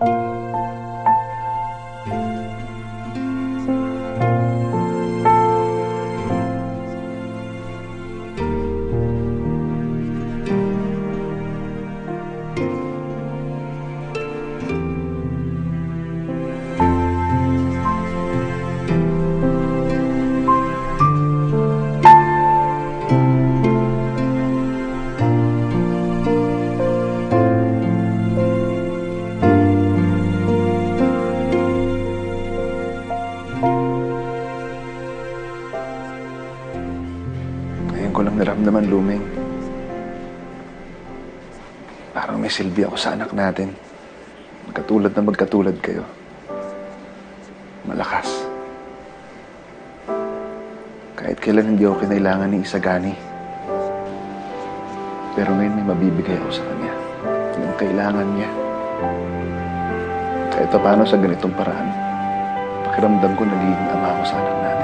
Música Ngayon ko lang naramdaman, Lumeng. Parang may silbi ako sa anak natin. Magkatulad na magkatulad kayo. Malakas. Kahit kailan hindi ako kinailangan ni Isagani. Pero ngayon may mabibigay ako sa kanya. Yung kailangan niya. Kahit pa paano sa ganitong paraan, pakiramdam ko nagiging ama ako sa anak natin.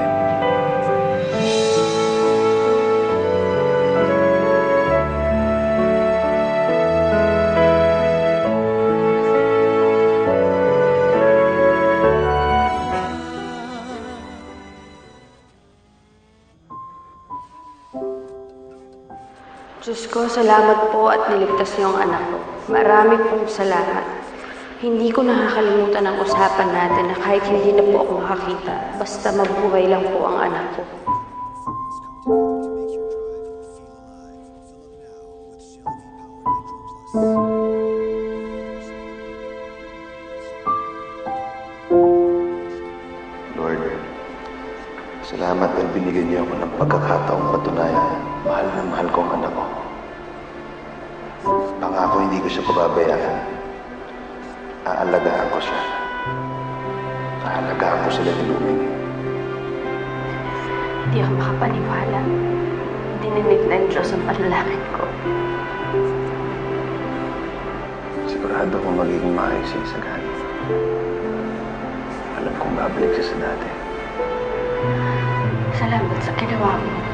Diyos ko, salamat po at niligtas niyo ang anak ko. Marami pong salamat. Hindi ko nakakalimutan ang usapan natin na kahit hindi na po ako makakita, basta mabuhay lang po ang anak ko. Lord, salamat dahil binigyan niyo ako ng pagkakataong patunayan na mahal ko ang anak ko. Pangako hindi ko siya pababayaan. Aalagaan ko siya. Aalagaan ko sila ni Luming. Hindi ako makapaniwala. Dininig ng Diyos ang panalangin ko. Sigurado kong magiging maayos siya sa gani. Alam kong babalik siya sa dati. Salamat sa ginawa mo.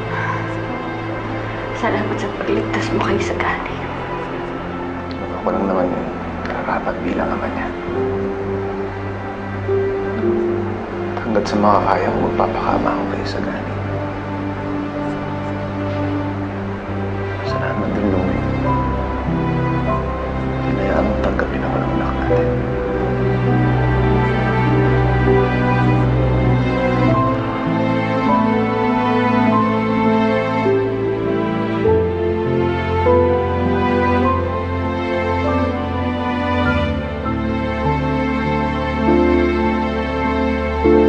Salamat sa pagligtas mo kay Sagani. Ako lang naman yung nakakapag bilang ama niya. Hanggat sa makakaya ko, magpapakama ako kay Sagani. Salamat din, Louie.